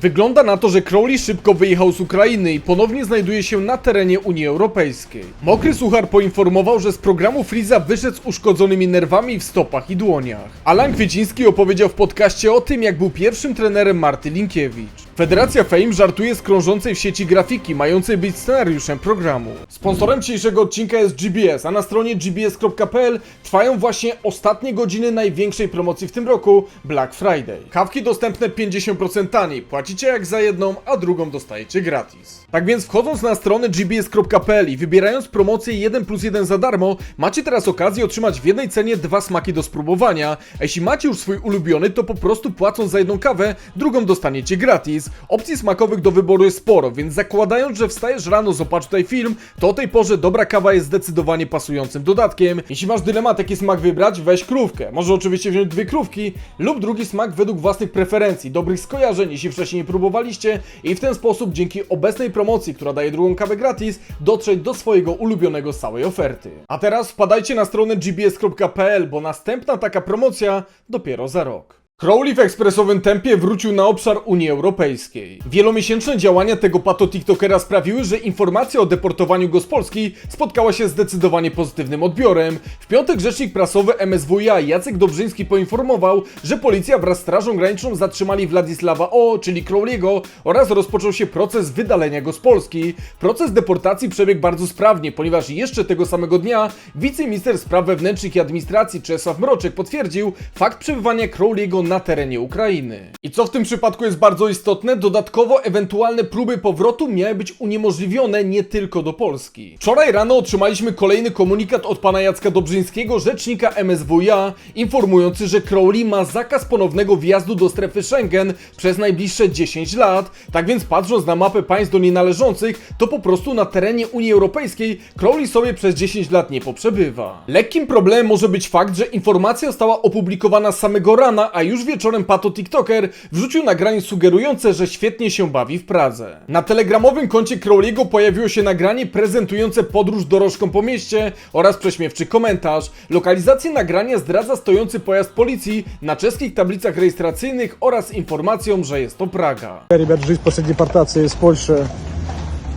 Wygląda na to, że Crowley szybko wyjechał z Ukrainy i ponownie znajduje się na terenie Unii Europejskiej. Mokry Suchar poinformował, że z programu Freeza wyszedł z uszkodzonymi nerwami w stopach i dłoniach. Alan Kwieciński opowiedział w podcaście o tym, jak był pierwszym trenerem Marty Linkiewicz. Federacja Fame żartuje z krążącej w sieci grafiki, mającej być scenariuszem programu. Sponsorem dzisiejszego odcinka jest GBS, a na stronie gbs.pl trwają właśnie ostatnie godziny największej promocji w tym roku Black Friday. Kawki dostępne 50% taniej, płacicie jak za jedną, a drugą dostajecie gratis. Tak więc wchodząc na stronę gbs.pl i wybierając promocję 1 plus 1 za darmo, macie teraz okazję otrzymać w jednej cenie dwa smaki do spróbowania, a jeśli macie już swój ulubiony, to po prostu płacąc za jedną kawę, drugą dostaniecie gratis. Opcji smakowych do wyboru jest sporo, więc zakładając, że wstajesz rano, zobacz tutaj film, to o tej porze dobra kawa jest zdecydowanie pasującym dodatkiem. Jeśli masz dylemat, jaki smak wybrać, weź krówkę. Może oczywiście wziąć dwie krówki lub drugi smak według własnych preferencji, dobrych skojarzeń, jeśli wcześniej nie próbowaliście i w ten sposób dzięki obecnej promocji, która daje drugą kawę gratis, dotrzeć do swojego ulubionego z całej oferty. A teraz wpadajcie na stronę gbs.pl, bo następna taka promocja dopiero za rok. Crowley w ekspresowym tempie wrócił na obszar Unii Europejskiej. Wielomiesięczne działania tego pato TikTokera sprawiły, że informacja o deportowaniu go z Polski spotkała się zdecydowanie pozytywnym odbiorem. W piątek rzecznik prasowy MSWiA Jacek Dobrzyński poinformował, że policja wraz z Strażą Graniczną zatrzymali Władysława O, czyli Crowley'ego oraz rozpoczął się proces wydalenia go z Polski. Proces deportacji przebiegł bardzo sprawnie, ponieważ jeszcze tego samego dnia wiceminister spraw wewnętrznych i administracji Czesław Mroczek potwierdził fakt przebywania Crowley'ego na terenie Ukrainy. I co w tym przypadku jest bardzo istotne, dodatkowo ewentualne próby powrotu miały być uniemożliwione nie tylko do Polski. Wczoraj rano otrzymaliśmy kolejny komunikat od pana Jacka Dobrzyńskiego, rzecznika MSWiA, informujący, że Crowley ma zakaz ponownego wjazdu do strefy Schengen przez najbliższe 10 lat. Tak więc patrząc na mapę państw do niej należących, to po prostu na terenie Unii Europejskiej Crowley sobie przez 10 lat nie poprzebywa. Lekkim problemem może być fakt, że informacja została opublikowana samego rana, a już wieczorem Pato TikToker wrzucił nagranie sugerujące, że świetnie się bawi w Pradze. Na telegramowym koncie Crowley'ego pojawiło się nagranie prezentujące podróż dorożką po mieście oraz prześmiewczy komentarz. Lokalizację nagrania zdradza stojący pojazd policji na czeskich tablicach rejestracyjnych oraz informacją, że jest to Praga. Ребят, жизнь после депортации из Польши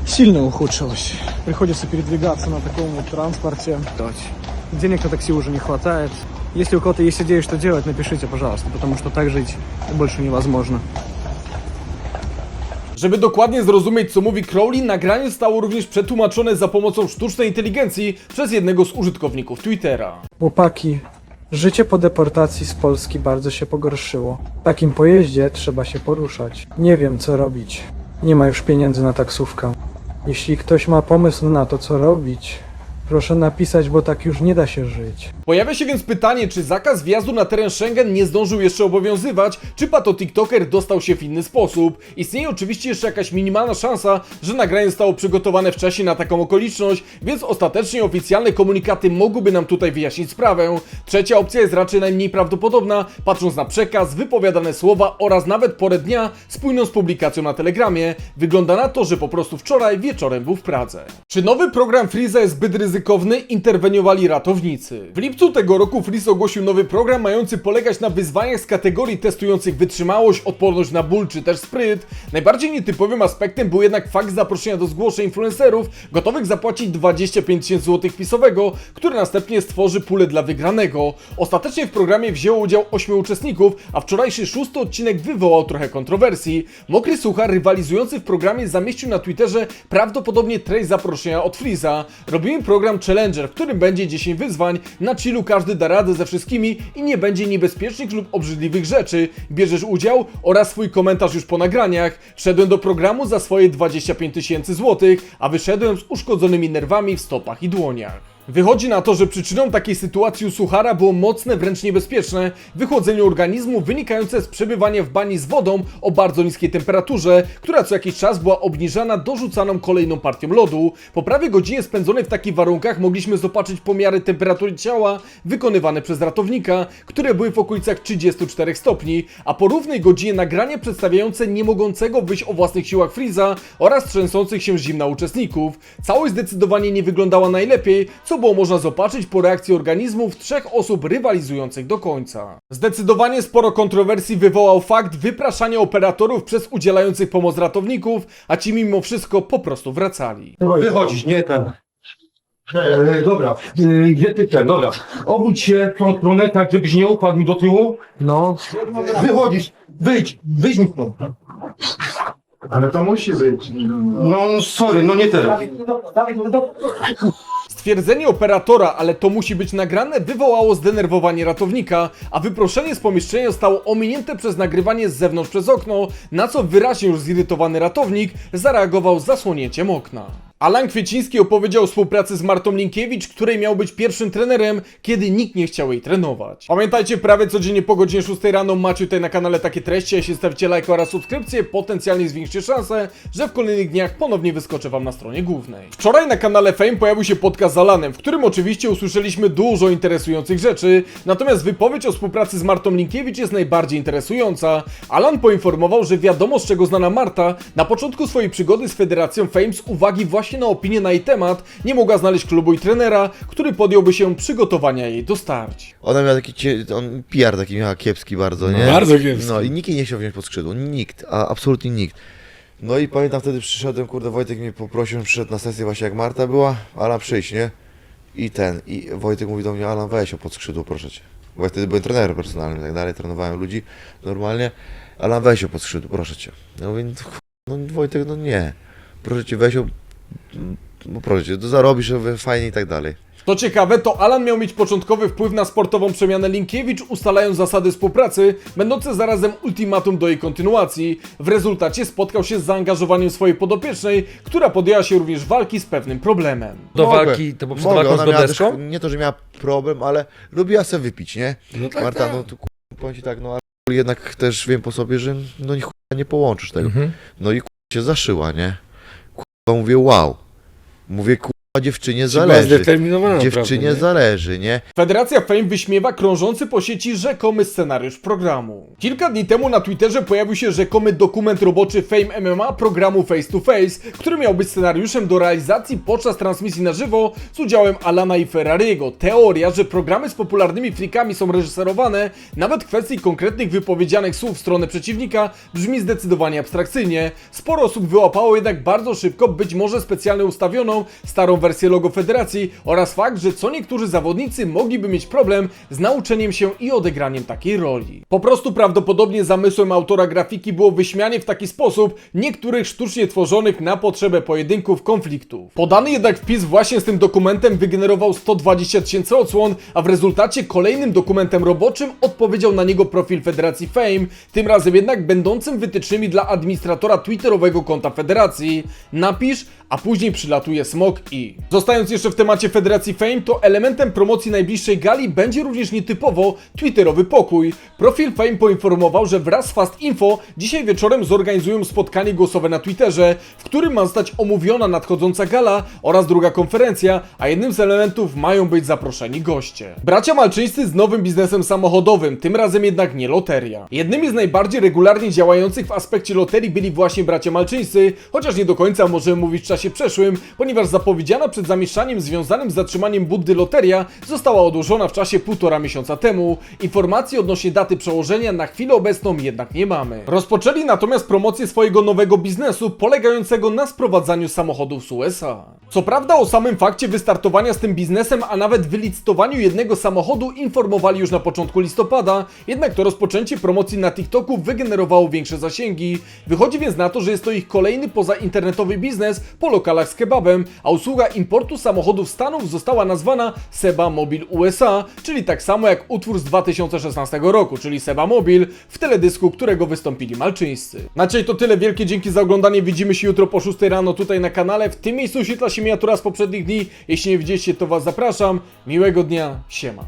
сильно ухудшилась. Приходится передвигаться на таком вот транспорте. Денег на такси уже не хватает. Если у кого-то есть идеи, что делать, напишите, пожалуйста, потому что так жить больше невозможно. Żeby dokładnie zrozumieć, co mówi Crowley, nagranie zostało również przetłumaczone za pomocą sztucznej inteligencji przez jednego z użytkowników Twittera. Chłopaki, życie po deportacji z Polski bardzo się pogorszyło. W takim pojeździe trzeba się poruszać. Nie wiem, co robić. Nie ma już pieniędzy na taksówkę. Jeśli ktoś ma pomysł na to, co robić, proszę napisać, bo tak już nie da się żyć. Pojawia się więc pytanie, czy zakaz wjazdu na teren Schengen nie zdążył jeszcze obowiązywać, czy pato TikToker dostał się w inny sposób. Istnieje oczywiście jeszcze jakaś minimalna szansa, że nagranie zostało przygotowane wcześniej na taką okoliczność, więc ostatecznie oficjalne komunikaty mogłyby nam tutaj wyjaśnić sprawę. Trzecia opcja jest raczej najmniej prawdopodobna, patrząc na przekaz, wypowiadane słowa oraz nawet porę dnia spójną z publikacją na Telegramie. Wygląda na to, że po prostu wczoraj wieczorem był w Pradze. Czy nowy program Freeza jest zbyt ryzykowny? Interweniowali ratownicy. W lipcu tego roku Freeze ogłosił nowy program mający polegać na wyzwaniach z kategorii testujących wytrzymałość, odporność na ból czy też spryt. Najbardziej nietypowym aspektem był jednak fakt zaproszenia do zgłoszeń influencerów gotowych zapłacić 25 tysięcy złotych wpisowego, który następnie stworzy pulę dla wygranego. Ostatecznie w programie wzięło udział 8 uczestników, a wczorajszy szósty odcinek wywołał trochę kontrowersji. Mokry Suchar rywalizujący w programie zamieścił na Twitterze prawdopodobnie treść zaproszenia od Freeza. Robimy program Challenger, w którym będzie 10 wyzwań, na chillu każdy da radę ze wszystkimi i nie będzie niebezpiecznych lub obrzydliwych rzeczy. Bierzesz udział oraz swój komentarz już po nagraniach. Wszedłem do programu za swoje 25 tysięcy złotych, a wyszedłem z uszkodzonymi nerwami w stopach i dłoniach. Wychodzi na to, że przyczyną takiej sytuacji u suchara było mocne, wręcz niebezpieczne wychłodzenie organizmu wynikające z przebywania w bani z wodą o bardzo niskiej temperaturze, która co jakiś czas była obniżana dorzucaną kolejną partią lodu. Po prawie godzinie spędzonej w takich warunkach mogliśmy zobaczyć pomiary temperatury ciała wykonywane przez ratownika, które były w okolicach 34 stopni, a po równej godzinie nagranie przedstawiające nie mogącego wyjść o własnych siłach Freeza oraz trzęsących się zimna uczestników. Całość zdecydowanie nie wyglądała najlepiej, co było można zobaczyć po reakcji organizmów trzech osób rywalizujących do końca. Zdecydowanie sporo kontrowersji wywołał fakt wypraszania operatorów przez udzielających pomoc ratowników, a ci mimo wszystko po prostu wracali. Wychodzisz, nie ten. E, dobra, e, gdzie ty ten? Dobra. Obudź się w tą stronę, tak żebyś nie upadł do tyłu. No, Wychodzisz, wyjdź, wyjdź mi stąd. Ale to musi być. No sorry, no nie teraz. Stwierdzenie operatora, ale to musi być nagrane, wywołało zdenerwowanie ratownika, a wyproszenie z pomieszczenia zostało ominięte przez nagrywanie z zewnątrz przez okno, na co wyraźnie już zirytowany ratownik zareagował zasłonięciem okna. Alan Kwieciński opowiedział o współpracy z Martą Linkiewicz, której miał być pierwszym trenerem, kiedy nikt nie chciał jej trenować. Pamiętajcie, prawie codziennie po godzinie 6 rano macie tutaj na kanale takie treści, jeśli stawicie lajka oraz subskrypcję, potencjalnie zwiększycie szansę, że w kolejnych dniach ponownie wyskoczę wam na stronie głównej. Wczoraj na kanale Fame pojawił się podcast z Alanem, w którym oczywiście usłyszeliśmy dużo interesujących rzeczy, natomiast wypowiedź o współpracy z Martą Linkiewicz jest najbardziej interesująca. Alan poinformował, że wiadomo z czego znana Marta, na początku swojej przygody z Federacją Fame z uwagi właśnie na opinię na jej temat, nie mogła znaleźć klubu i trenera, który podjąłby się przygotowania jej do starć. Ona miała taki, cie- on PR taki miała kiepski bardzo, nie? bardzo kiepski. No i nikt jej nie chciał wziąć pod skrzydło, nikt, a absolutnie nikt. No i pamiętam wtedy przyszedłem, kurde, Wojtek mnie poprosił, przyszedł na sesję właśnie jak Marta była, Alan przyjść, nie? I ten, i Wojtek mówi do mnie, Alan weź ją pod skrzydło, proszę cię. Bo ja wtedy byłem trenerem personalnym i tak dalej, trenowałem ludzi normalnie. Alan weź ją pod skrzydło, proszę cię. Ja mówię, no, ch- no Wojtek, no nie. Proszę cię, weź ją, no proszę cię, to zarobisz, fajnie i tak dalej. To ciekawe, to Alan miał mieć początkowy wpływ na sportową przemianę Linkiewicz, ustalając zasady współpracy, będące zarazem ultimatum do jej kontynuacji. W rezultacie spotkał się z zaangażowaniem swojej podopiecznej, która podjęła się również walki z pewnym problemem. Do Mogę, walki, to poprzez mogę, ona z miała? Też, nie to, że miała problem, ale lubiła sobie wypić, nie? No tak, Marta, tak. no tu ku- powiem ci tak, no ale jednak też wiem po sobie, że no ni chuja nie połączysz tego. Mhm. No i ku- się zaszyła, nie? Kurwa, mówię wow. Mówię kurwa, dziewczynie zależy. zdeterminowana, Dziewczynie prawda, zależy, nie? Federacja Fame wyśmiewa krążący po sieci rzekomy scenariusz programu. Kilka dni temu na Twitterze pojawił się rzekomy dokument roboczy Fame MMA programu Face to Face, który miał być scenariuszem do realizacji podczas transmisji na żywo z udziałem Alana i Ferrariego. Teoria, że programy z popularnymi frikami są reżyserowane, nawet w kwestii konkretnych wypowiedzianych słów w stronę przeciwnika, brzmi zdecydowanie abstrakcyjnie. Sporo osób wyłapało jednak bardzo szybko być może specjalnie ustawioną starą wersję logo federacji oraz fakt, że co niektórzy zawodnicy mogliby mieć problem z nauczeniem się i odegraniem takiej roli. Po prostu prawdopodobnie zamysłem autora grafiki było wyśmianie w taki sposób niektórych sztucznie tworzonych na potrzebę pojedynków konfliktów. Podany jednak wpis właśnie z tym dokumentem wygenerował 120 tysięcy odsłon, a w rezultacie kolejnym dokumentem roboczym odpowiedział na niego profil Federacji Fame, tym razem jednak będącym wytycznymi dla administratora twitterowego konta Federacji. Napisz, a później przylatuje smok i. Zostając jeszcze w temacie Federacji Fame, to elementem promocji najbliższej gali będzie również nietypowo twitterowy pokój. Profil Fame poinformował, że wraz z Fast Info dzisiaj wieczorem zorganizują spotkanie głosowe na Twitterze, w którym ma zostać omówiona nadchodząca gala oraz druga konferencja, a jednym z elementów mają być zaproszeni goście. Bracia Malczyńscy z nowym biznesem samochodowym, tym razem jednak nie loteria. Jednymi z najbardziej regularnie działających w aspekcie loterii byli właśnie bracia Malczyńscy, chociaż nie do końca możemy mówić w czasie przeszłym, ponieważ przed zamieszczaniem związanym z zatrzymaniem Buddy loteria została odłożona w czasie półtora miesiąca temu. Informacji odnośnie daty przełożenia na chwilę obecną jednak nie mamy. Rozpoczęli natomiast promocję swojego nowego biznesu polegającego na sprowadzaniu samochodów z USA. Co prawda o samym fakcie wystartowania z tym biznesem, a nawet wylicytowaniu jednego samochodu informowali już na początku listopada, jednak to rozpoczęcie promocji na TikToku wygenerowało większe zasięgi. Wychodzi więc na to, że jest to ich kolejny pozainternetowy biznes po lokalach z kebabem, a usługa importu samochodów Stanów została nazwana Seba Mobil USA, czyli tak samo jak utwór z 2016 roku, czyli Seba Mobil, w teledysku, którego wystąpili Malczyńscy. Na dzisiaj to tyle, wielkie dzięki za oglądanie, widzimy się jutro po 6 rano tutaj na kanale, w tym miejscu świetla się miniatura z poprzednich dni, jeśli nie widzieliście to was zapraszam, miłego dnia, siema.